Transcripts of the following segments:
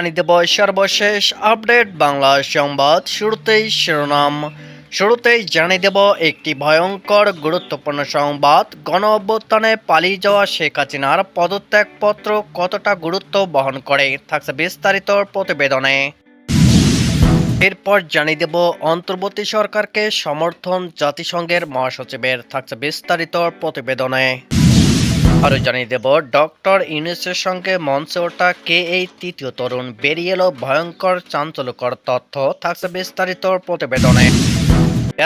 জানিয়ে দেব সর্বশেষ আপডেট বাংলা সংবাদ শুরুতেই শিরোনাম। শুরুতেই জানিয়ে দেব একটি ভয়ঙ্কর গুরুত্বপূর্ণ সংবাদ। গণ অভ্যুত্থানে পালিয়ে যাওয়া শেখ হাসিনার পদত্যাগপত্র কতটা গুরুত্ব বহন করে, থাকছে বিস্তারিত প্রতিবেদনে। এরপর জানিয়ে দেব অন্তর্বর্তী সরকারকে সমর্থন জাতিসংঘের মহাসচিবের, থাকছে বিস্তারিত প্রতিবেদনে। আরও জানিয়ে দেব, ডক্টর ইউনিসের সঙ্গে মঞ্চে ওঠা কে এই তৃতীয় তরুণ বেরিয়ে এলো ভয়ঙ্কর চাঞ্চল্যকর তথ্য, থাকছে বিস্তারিত প্রতিবেদনে।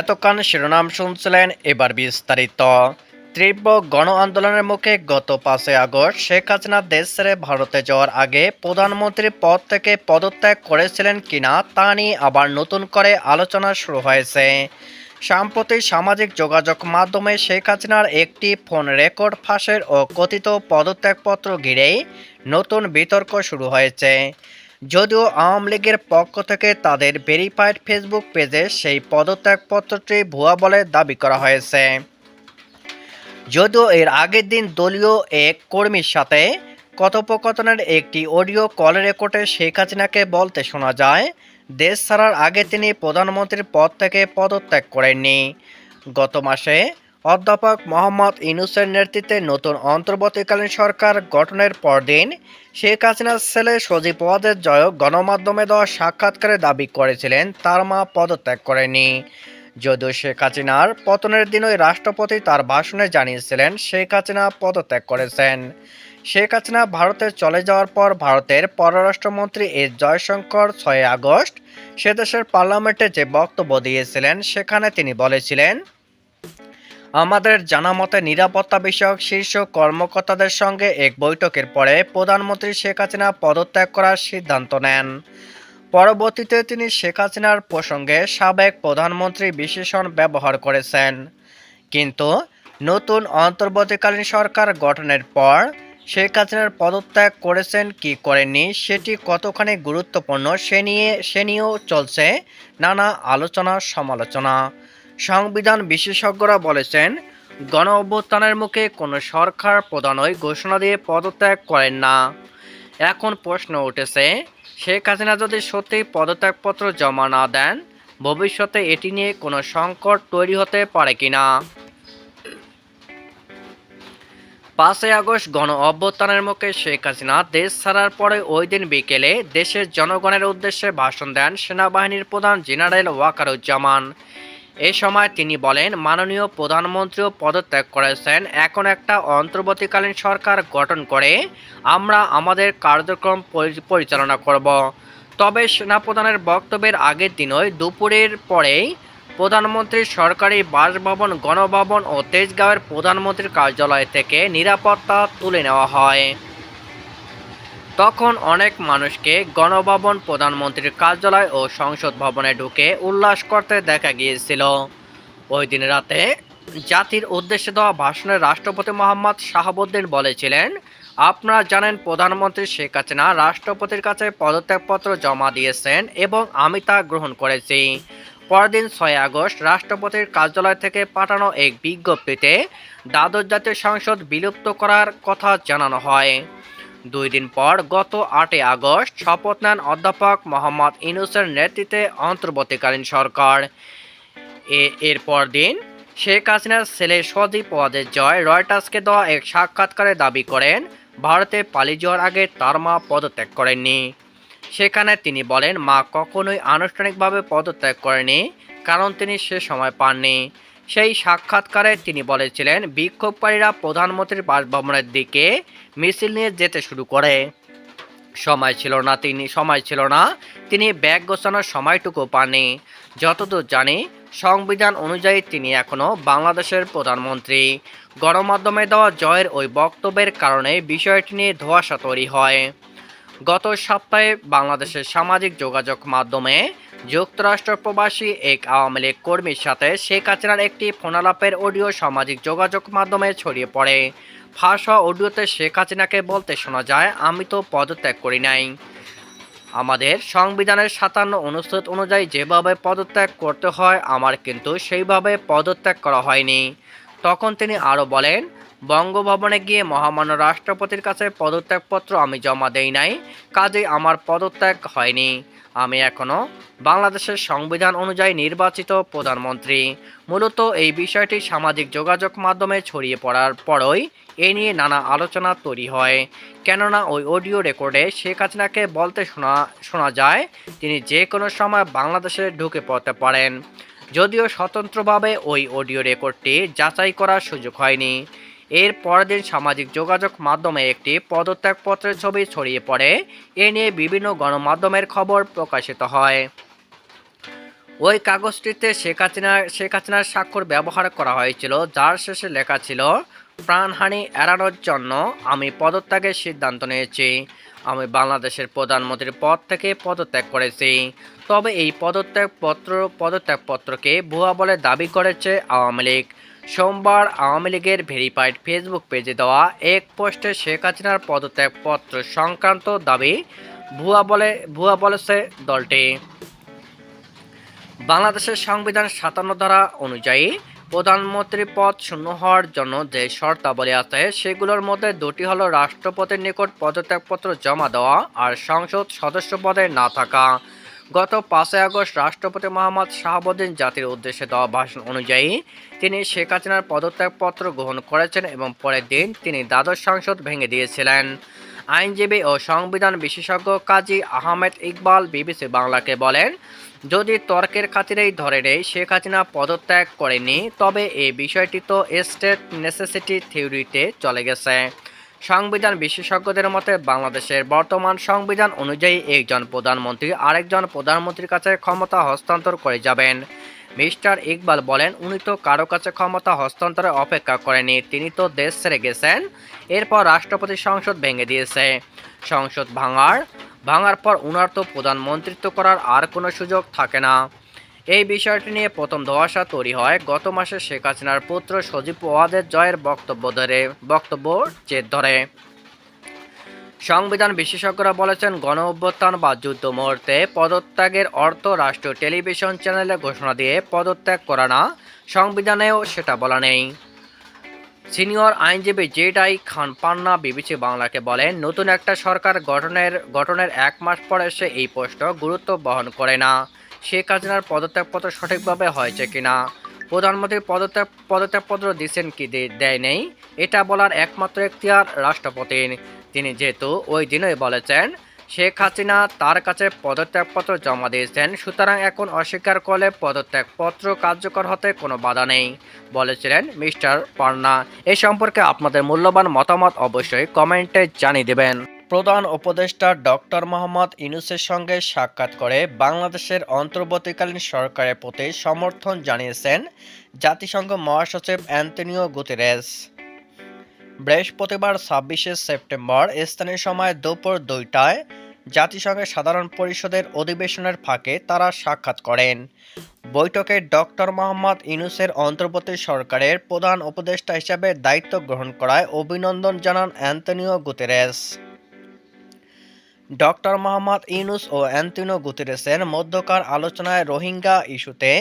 এতক্ষণ শিরোনাম শুনছিলেন এবার বিস্তারিত। তীব্র গণ আন্দোলনের মুখে গত পাঁচই আগস্ট শেখ হাসিনা দেশ ছেড়ে ভারতে যাওয়ার আগে প্রধানমন্ত্রীর পদ থেকে পদত্যাগ করেছিলেন কিনা তা নিয়ে আবার নতুন করে আলোচনা শুরু হয়েছে। সাম্প্রতিক সামাজিক যোগাযোগ মাধ্যমে শেখ হাসিনার একটি ফোন রেকর্ড ফাঁসের ও কথিত পদত্যাগপত্র ঘিরেই নতুন বিতর্ক শুরু হয়েছে। যদিও আওয়ামী লীগের পক্ষ থেকে তাদের ভেরিফাইড ফেসবুক পেজে সেই পদত্যাগপত্রটি ভুয়া বলে দাবি করা হয়েছে। যদিও এর আগের দিন দলীয় এক কর্মীর সাথে কথোপকথনের একটি অডিও কল রেকর্ডে শেখ হাসিনাকে বলতে শোনা যায় দেশ ছাড়ার আগে তিনি প্রধানমন্ত্রীর পদ থেকে পদত্যাগ করেননি। গত মাসে অধ্যাপক মোহাম্মদ ইনুসের নেতৃত্বে নতুন অন্তর্বর্তীকালীন সরকার গঠনের পরদিন শেখ হাসিনার ছেলে সজীব ওয়াজের জয়ক গণমাধ্যমে দেওয়া সাক্ষাৎকারে দাবি করেছিলেন, তার মা পদত্যাগ করেনি যদিও শেখ হাসিনার পতনের দিনই রাষ্ট্রপতি তার ভাষণে জানিয়েছিলেন, শেখ হাসিনা পদত্যাগ করেছেন। শেখ হাসিনা ভারতে চলে যাওয়ার পর ভারতের পররাষ্ট্রমন্ত্রী এস জয়শঙ্কর ছয় আগস্ট সে দেশের পার্লামেন্টে যে বক্তব্য দিয়েছিলেন, সেখানে তিনি বলেছিলেন, আমাদের জানা মতে নিরাপত্তা বিষয়ক শীর্ষ কর্মকর্তাদের সঙ্গে এক বৈঠকের পরে প্রধানমন্ত্রী শেখ হাসিনা পদত্যাগ করার সিদ্ধান্ত নেন। পরবর্তীতে তিনি শেখ হাসিনার প্রসঙ্গে সাবেক প্রধানমন্ত্রী বিশেষণ ব্যবহার করেছেন। কিন্তু নতুন অন্তর্বর্তীকালীন সরকার গঠনের পর শেখ হাসিনার পদত্যাগ করেছেন কি করেননি সেটি কতখানি গুরুত্বপূর্ণ সে নিয়ে, সে নিয়েও চলছে নানা আলোচনা, সমালোচনা। সংবিধান বিশেষজ্ঞরা বলেছেন, গণ অভ্যুত্থানের মুখে কোনো সরকার প্রধানই ঘোষণা দিয়ে পদত্যাগ করেন না। এখন প্রশ্ন উঠেছে, শেখ হাসিনা যদি সত্যি পদত্যাগপত্র জমা না দেন, ভবিষ্যতে এটি নিয়ে কোনো সংকট তৈরি হতে পারে কিনা? পাঁচই আগস্ট গণ অভ্যুত্থানের মুখে শেখ হাসিনা দেশ ছাড়ার পরে ওই দিন বিকেলে দেশের জনগণের উদ্দেশ্যে ভাষণ দেন সেনাবাহিনীর প্রধান জেনারেল ওয়াকারুজ্জামান। এ সময় তিনি বলেন, মাননীয় প্রধানমন্ত্রীও পদত্যাগ করেছেন। এখন একটা অন্তর্বর্তীকালীন সরকার গঠন করে আমরা আমাদের কার্যক্রম পরি- পরিচালনা করব। তবে সেনাপ্রধানের বক্তব্যের আগের দিনই দুপুরের পরেই প্রধানমন্ত্রীর সরকারি বাসভবন, গণভবন ও তেজগাঁওয়ের প্রধানমন্ত্রীর কার্যালয় থেকে নিরাপত্তা তুলে নেওয়া হয়। তখন অনেক মানুষকে গণভবন প্রধানমন্ত্রীর কার্যালয় ও সংসদ ভবনে ঢুকে উল্লাস করতে দেখা গিয়েছিল। ওই দিন রাতে জাতির উদ্দেশ্যে দেওয়া ভাষণে রাষ্ট্রপতি মোহাম্মদ শাহাবুদ্দিন বলেছিলেন, আপনারা জানেন প্রধানমন্ত্রী শেখ হাসিনা রাষ্ট্রপতির কাছে পদত্যাগপত্র জমা দিয়েছেন এবং আমি তা গ্রহণ করেছি। পরদিন ছয় আগস্ট রাষ্ট্রপতির কার্যালয় থেকে পাঠানো এক বিজ্ঞপ্তিতে দ্বাদশ জাতীয় সংসদ বিলুপ্ত করার কথা জানানো হয়। দুই দিন পর গত আটই আগস্ট শপথ নেন অধ্যাপক মোহাম্মদ ইনুসের নেতৃত্বে অন্তর্বর্তীকালীন সরকার। এ- এরপর দিন শেখ হাসিনার ছেলে সজীব ওয়াজের জয় রয়টার্সকে দেওয়া এক সাক্ষাৎকারে দাবি করেন, ভারতে পালিয়ে যাওয়ার আগে তার মা পদত্যাগ করেননি। সেখানে তিনি বলেন, মা কখনোই আনুষ্ঠানিকভাবে পদত্যাগ করেনি, কারণ তিনি সে সময় পাননি। সেই সাক্ষাৎকারে তিনি বলেছিলেন, বিক্ষোভকারীরা প্রধানমন্ত্রীর বাসভবনের দিকে মিছিল নিয়ে যেতে শুরু করে। সময় ছিল না তিনি, সময় ছিল না তিনি ব্যাগ গোছানোর সময়টুকু পাননি। যতদূর জানি, সংবিধান অনুযায়ী তিনি এখনও বাংলাদেশের প্রধানমন্ত্রী। গণমাধ্যমে দেওয়া জয়ের ওই বক্তব্যের কারণে বিষয়টি নিয়ে ধোঁয়াশা তৈরি হয়। গত সপ্তাহে বাংলাদেশের সামাজিক যোগাযোগ মাধ্যমে যুক্তরাষ্ট্র প্রবাসী এক আওয়ামী লীগ কর্মীর সাথে শেখ হাসিনার একটি ফোনালাপের অডিও সামাজিক যোগাযোগ মাধ্যমে ছড়িয়ে পড়ে। ফাঁস হওয়া অডিওতে শেখ হাসিনাকে বলতে শোনা যায়, আমি তো পদত্যাগ করি নাই। আমাদের সংবিধানের সাতান্ন অনুচ্ছেদ অনুযায়ী যেভাবে পদত্যাগ করতে হয়, আমার কিন্তু সেইভাবে পদত্যাগ করা হয়নি। তখন তিনি আরও বলেন বঙ্গভবনে গিয়ে মহামান্য রাষ্ট্রপতির কাছে পদত্যাগপত্র আমি জমা দেই নাই, কাজেই আমার পদত্যাগ হয়নি। আমি এখনও বাংলাদেশের সংবিধান অনুযায়ী নির্বাচিত প্রধানমন্ত্রী। মূলত এই বিষয়টি সামাজিক যোগাযোগ মাধ্যমে ছড়িয়ে পড়ার পরই এ নিয়ে নানা আলোচনা তৈরি হয়। কেননা ওই অডিও রেকর্ডে শেখ হাসিনাকে বলতে শোনা শোনা যায়, তিনি যে কোনো সময় বাংলাদেশে ঢুকে পড়তে পারেন। যদিও স্বতন্ত্রভাবে ওই অডিও রেকর্ডটি যাচাই করার সুযোগ হয়নি। এর পরের দিন সামাজিক যোগাযোগ মাধ্যমে একটি পদত্যাগপত্রের ছবি ছড়িয়ে পড়ে। এ নিয়ে বিভিন্ন গণমাধ্যমের খবর প্রকাশিত হয়। ওই কাগজটিতে শেখ হাসিনা, শেখ হাসিনার স্বাক্ষর ব্যবহার করা হয়েছিল, যার শেষে লেখা ছিল, প্রাণহানি এড়ানোর জন্য আমি পদত্যাগের সিদ্ধান্ত নিয়েছি। আমি বাংলাদেশের প্রধানমন্ত্রীর পদ থেকে পদত্যাগ করেছি। তবে এই পদত্যাগপত্র, পদত্যাগপত্রকে ভুয়া বলে দাবি করেছে আওয়ামী লীগ। সোমবার আওয়ামী লীগের ভেরিফাইড ফেসবুক পেজে দেওয়া এক পোস্টে শেখ হাসিনার পদত্যাগপত্র সংক্রান্ত দাবি, ভুয়া বলে, ভুয়া বলেছে দলটি। বাংলাদেশের সংবিধান সাতান্ন ধারা অনুযায়ী প্রধানমন্ত্রী পদ শূন্য হওয়ার জন্য যে শর্তাবলী আছে, সেগুলোর মধ্যে দুটি হলো রাষ্ট্রপতির নিকট পদত্যাগপত্র জমা দেওয়া আর সংসদ সদস্য পদে না থাকা। গত পাঁচই আগস্ট রাষ্ট্রপতি মোহাম্মদ শাহাবুদ্দিন জাতির উদ্দেশ্যে দেওয়া ভাষণ অনুযায়ী তিনি শেখ হাসিনার পদত্যাগপত্র গ্রহণ করেছেন এবং পরের দিন তিনি দ্বাদশ সংসদ ভেঙে দিয়েছিলেন। আইনজীবী ও সংবিধান বিশেষজ্ঞ কাজী আহমেদ ইকবাল বিবিসি বাংলাকে বলেন, যদি তর্কের খাতিরেই ধরে নেই, শেখ হাসিনা পদত্যাগ করেনি তবে এই বিষয়টি তো স্টেট নেসেসিটি থিওরিতে চলে গেছে। সংবিধান বিশেষজ্ঞদের মতে, বাংলাদেশের বর্তমান সংবিধান অনুযায়ী একজন প্রধানমন্ত্রী আরেকজন প্রধানমন্ত্রীর কাছে ক্ষমতা হস্তান্তর করে যাবেন। মিস্টার ইকবাল বলেন, উনি তো কারও কাছে ক্ষমতা হস্তান্তরে অপেক্ষা করেনি তিনি তো দেশ ছেড়ে গেছেন। এরপর রাষ্ট্রপতি সংসদ ভেঙে দিয়েছে। সংসদ ভাঙার ভাঙার পর উনার তো প্রধানমন্ত্রিত্ব করার আর কোনো সুযোগ থাকে না। এই বিষয়টি নিয়ে প্রথম ধোয়াশা তৈরি হয় গত মাসে শেখ হাসিনার পুত্র সজীব ওয়াদের জয়ের বক্তব্য ধরে, বক্তব্য জেদ ধরে। সংবিধান বিশেষজ্ঞরা বলেছেন, গণ অভ্যুত্থান বা যুদ্ধ মুহূর্তে পদত্যাগের অর্থ রাষ্ট্রীয় টেলিভিশন চ্যানেলে ঘোষণা দিয়ে পদত্যাগ করা না, সংবিধানেও সেটা বলা নেই। সিনিয়র আইনজীবী জেডাই খান পান্না বিবিসি বাংলাকে বলেন, নতুন একটা সরকার গঠনের গঠনের এক মাস পর এসে এই প্রশ্ন গুরুত্ব বহন করে না। শেখ হাসিনার পদত্যাগপত্র সঠিকভাবে হয়েছে কিনা? প্রধানমন্ত্রী পদত্যাগ, পদত্যাগপত্র দিচ্ছেন কি দেয় নেই? এটা বলার একমাত্র এখতিয়ার রাষ্ট্রপতির তিনি যেহেতু ওই দিনই বলেছেন, শেখ হাসিনা তার কাছে পদত্যাগপত্র জমা দিয়েছেন, সুতরাং এখন অস্বীকার করলে পদত্যাগপত্র কার্যকর হতে কোনো বাধা নেই, বলেছিলেন মিস্টার পান্না। এ সম্পর্কে আপনাদের মূল্যবান মতামত অবশ্যই কমেন্টে জানিয়ে দেবেন। প্রধান উপদেষ্টা ডক্টর মোহাম্মদ ইনুসের সঙ্গে সাক্ষাৎ করে বাংলাদেশের অন্তর্বর্তীকালীন সরকারের প্রতি সমর্থন জানিয়েছেন জাতিসংঘ মহাসচিব অ্যান্টনিও গুতেরেস। বৃহস্পতিবার ছাব্বিশে সেপ্টেম্বর, স্থানীয় সময় দুপুর দুইটায় জাতিসংঘের সাধারণ পরিষদের অধিবেশনের ফাঁকে তারা সাক্ষাৎ করেন। বৈঠকে ডক্টর মোহাম্মদ ইনুসের অন্তর্বর্তী সরকারের প্রধান উপদেষ্টা হিসাবে দায়িত্ব গ্রহণ করায় অভিনন্দন জানান Antonio Guterres. Doctor Mohammad Yunus ও অ্যান্টনিও গুতেরেসের মধ্যকার আলোচনায় রোহিঙ্গা ইস্যুতে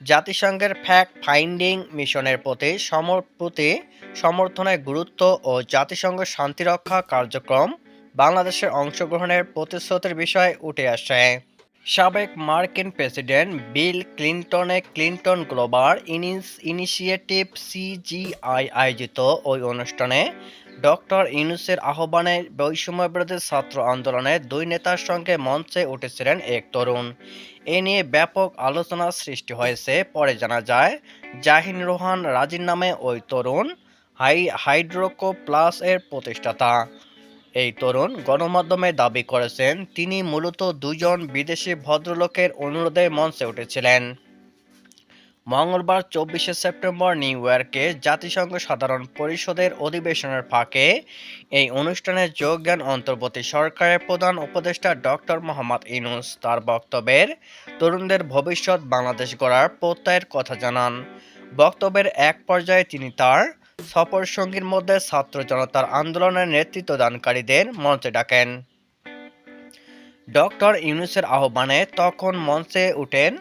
জাতিসংঘের ফ্যাক্ট ফাইন্ডিং মিশনের প্রতি সমর, প্রতি সমর্থনের গুরুত্ব ও জাতিসংঘ শান্তিরক্ষা কার্যক্রম বাংলাদেশের অংশগ্রহণের প্রতিশ্রুতির বিষয়ে উঠে আসে সাবেক মার্কিন প্রেসিডেন্ট বিল ক্লিন্টনে ক্লিন্টন গ্লোবাল ইনিস, ইনিশিয়েটিভ সিজিআই আয়োজিত ওই অনুষ্ঠানে ডক্টর ইউনুসের আহ্বানে বৈষম্য বিরোধী ছাত্র আন্দোলনে দুই নেতার সঙ্গে মঞ্চে উঠেছিলেন এক তরুণ। এ নিয়ে ব্যাপক আলোচনা সৃষ্টি হয়েছে। পরে জানা যায়, জাহিন রোহান রাজির নামে ওই তরুণ হাই হাইড্রোকো প্লাস এর প্রতিষ্ঠাতা। এই তরুণ গণমাধ্যমে দাবি করেছেন, তিনি মূলত দুজন বিদেশি ভদ্রলোকের অনুরোধে মঞ্চে উঠেছিলেন। মঙ্গলবার চব্বিশে সেপ্টেম্বর নিউ ইয়র্কে জাতিসংঘ সাধারণ পরিষদের অধিবেশনের ফাঁকে এই অনুষ্ঠানে যোগ দেন অন্তর্বর্তী সরকারের প্রধান উপদেষ্টা ডক্টর মোহাম্মদ ইনুস তার বক্তব্যের, তরুণদের ভবিষ্যৎ বাংলাদেশ গড়ার প্রত্যয়ের কথা জানান। বক্তব্যের এক পর্যায়ে তিনি তার সফর সঙ্গীর মধ্যে ছাত্র জনতার আন্দোলনের নেতৃত্ব দানকারীদের মঞ্চে ডাকেন। ডক্টর ইউনুসের আহ্বানে তখন মঞ্চে উঠেন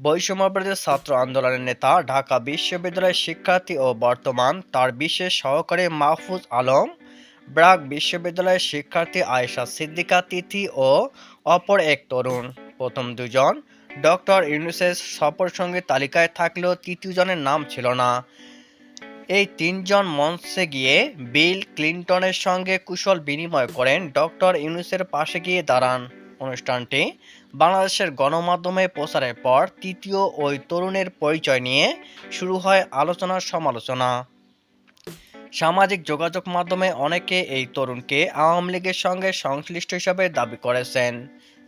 বৈষম্যবিরোধী ছাত্র আন্দোলনের নেতা, ঢাকা বিশ্ববিদ্যালয়ের শিক্ষার্থী ও বর্তমান তার বিশেষ সহকারী মাহফুজ আলম, ব্রাক বিশ্ববিদ্যালয়ের শিক্ষার্থী আয়েশা সিদ্দিকা তিথি ও অপর এক তরুণ। প্রথম দুজন ডক্টর ইউনুসের সফরসঙ্গী তালিকায় থাকলেও তৃতীয় জনের নাম ছিল না। এই তিনজন মঞ্চে গিয়ে বিল ক্লিন্টনের সঙ্গে কুশল বিনিময় করেন ডক্টর ইউনুসের পাশে গিয়ে দাঁড়ান। অনুষ্ঠানটি বাংলাদেশের গণমাধ্যমে প্রচারের পর তৃতীয় ওই তরুণের পরিচয় নিয়ে শুরু হয় আলোচনা সমালোচনা। সামাজিক যোগাযোগ মাধ্যমে অনেকে এই তরুণকে আওয়ামী লীগের সঙ্গে সংশ্লিষ্ট হিসাবে দাবি করেছেন।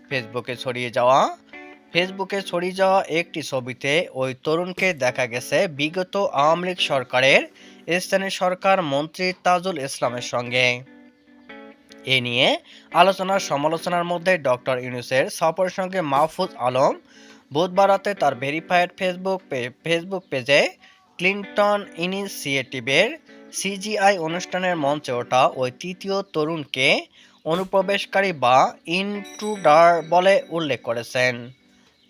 ফেসবুকে ছড়িয়ে যাওয়া, ফেসবুকে ছড়িয়ে যাওয়া একটি ছবিতে ওই তরুণকে দেখা গেছে বিগত আওয়ামী লীগ সরকারের স্থানীয় সরকার মন্ত্রী তাজুল ইসলামের সঙ্গে। এ নিয়ে আলোচনা সমালোচনার মধ্যে ডক্টর ইউনুসের সফর সঙ্গে মাহফুজ আলম, বুধবার রাতে তার ভেরিফাইড ফেসবুক ফেসবুক পেজে ক্লিন্টন ইনিশিয়েটিভের সিজিআই অনুষ্ঠানের মঞ্চে ওঠা ওই তৃতীয় তরুণকে অনুপ্রবেশকারী বা ইন্ট্রুডার বলে উল্লেখ করেছেন।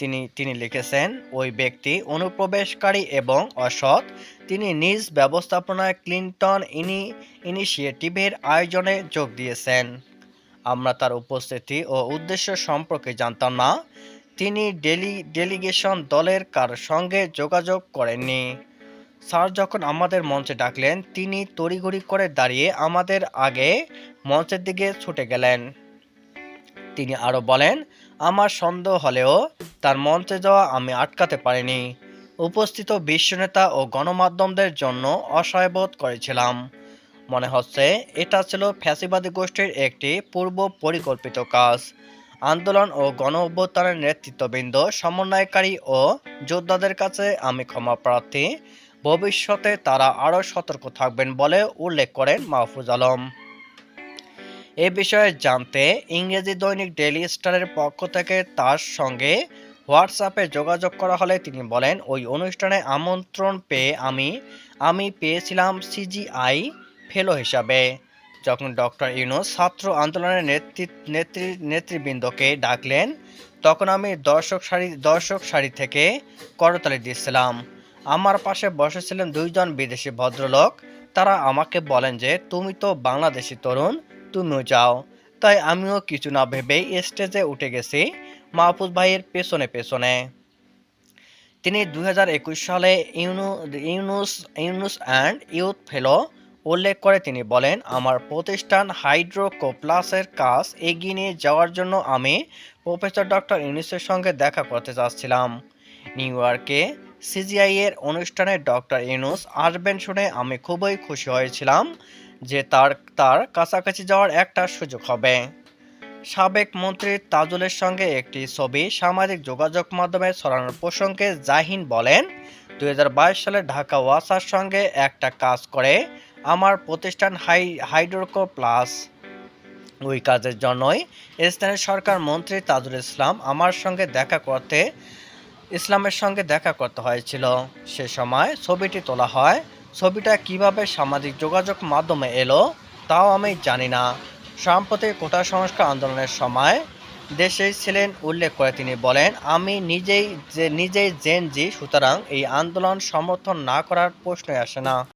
তিনি তিনি লিখেছেন, ওই ব্যক্তি অনুপ্রবেশকারী এবং অসৎ। তিনি নিজ ব্যবস্থাপনায় ক্লিন্টন ইনি, ইনিশিয়েটিভের আয়োজনে যোগ দিয়েছেন। আমরা তার উপস্থিতি ও উদ্দেশ্য সম্পর্কে জানতাম না। তিনি ডেলি, ডেলিগেশন দলের কার সঙ্গে যোগাযোগ করেননি। স্যার, যখন আমাদের মঞ্চে ডাকলেন, তিনি তড়িঘড়ি করে দাঁড়িয়ে আমাদের আগে মঞ্চের দিকে ছুটে গেলেন। তিনি আরও বলেন, আমার সন্দেহ হলেও তার মঞ্চে যাওয়া আমি আটকাতে পারিনি। উপস্থিত বিশ্বনেতা ও গণমাধ্যমদের জন্য অসহায়বোধ করেছিলাম। মনে হচ্ছে এটা ছিল ফ্যাসিবাদী গোষ্ঠীর একটি পূর্ব পরিকল্পিত কাজ। আন্দোলন ও গণ অভ্যুত্থানের নেতৃত্ববৃন্দ, সমন্বয়কারী ও যোদ্ধাদের কাছে আমি ক্ষমা প্রার্থী। ভবিষ্যতে তারা আরও সতর্ক থাকবেন বলে উল্লেখ করেন মাহফুজ আলম। এ বিষয়ে জানতে ইংরেজি দৈনিক ডেইলি স্টারের পক্ষ থেকে তার সঙ্গে হোয়াটসঅ্যাপে যোগাযোগ করা হলে তিনি বলেন, ওই অনুষ্ঠানে আমন্ত্রণ পেয়ে আমি আমি পেয়েছিলাম সিজিআই ফেলো হিসাবে। যখন ডক্টর ইউনুস ছাত্র আন্দোলনের নেতৃ নেতৃ নেতৃবৃন্দকে ডাকলেন, তখন আমি দর্শক সারি দর্শক সারি থেকে করতালি দিচ্ছিলাম। আমার পাশে বসেছিলেন দুইজন বিদেশি ভদ্রলোক। তারা আমাকে বলেন যে, তুমি তো বাংলাদেশি তরুণ, তুমিও যাও। তাই আমিও কিছু না ভেবেই স্টেজে উঠে গেছি। মাহফুজ ভাইয়ের পেছনে পেছনে। তিনি দু হাজার একুশ সালে ইউনু, Yunus Yunus and youth fellow উল্লেখ করে তিনি বলেন, আমার প্রতিষ্ঠান হাইড্রোকোপ্লাসের কাজ এগিয়ে নিয়ে যাওয়ার জন্য আমি প্রফেসর ডক্টর ইউনুসের সঙ্গে দেখা করতে চাচ্ছিলাম। নিউ ইয়র্কে সিজিআই এর অনুষ্ঠানে ডক্টর ইউনুস আসবেন শুনে আমি খুবই খুশি হয়েছিলাম যে তার তার কাছাকাছি যাওয়ার একটা সুযোগ হবে। সাবেক মন্ত্রী তাজুলের সঙ্গে একটি ছবি সামাজিক যোগাযোগ মাধ্যমে ছড়ানোর প্রসঙ্গে জাহিন বলেন দু হাজার বাইশ সালে ঢাকা ওয়াসার সঙ্গে একটা কাজ করে আমার প্রতিষ্ঠান হাই, হাইড্রোকো প্লাস। ওই কাজের জন্যই স্থানীয় সরকার মন্ত্রী তাজুল ইসলাম আমার সঙ্গে দেখা করতে, ইসলামের সঙ্গে দেখা করতে হয়েছিল। সে সময় ছবিটি তোলা হয়। ছবিটা কীভাবে সামাজিক যোগাযোগ মাধ্যমে এলো, তাও আমি জানি না। সম্প্রতি কোটা সংস্কার আন্দোলনের সময় দেশে ছিলেন উল্লেখ করে তিনি বলেন, আমি নিজেই যে, নিজেই জেনজি, সুতরাং এই আন্দোলন সমর্থন না করার প্রশ্নই আসে না।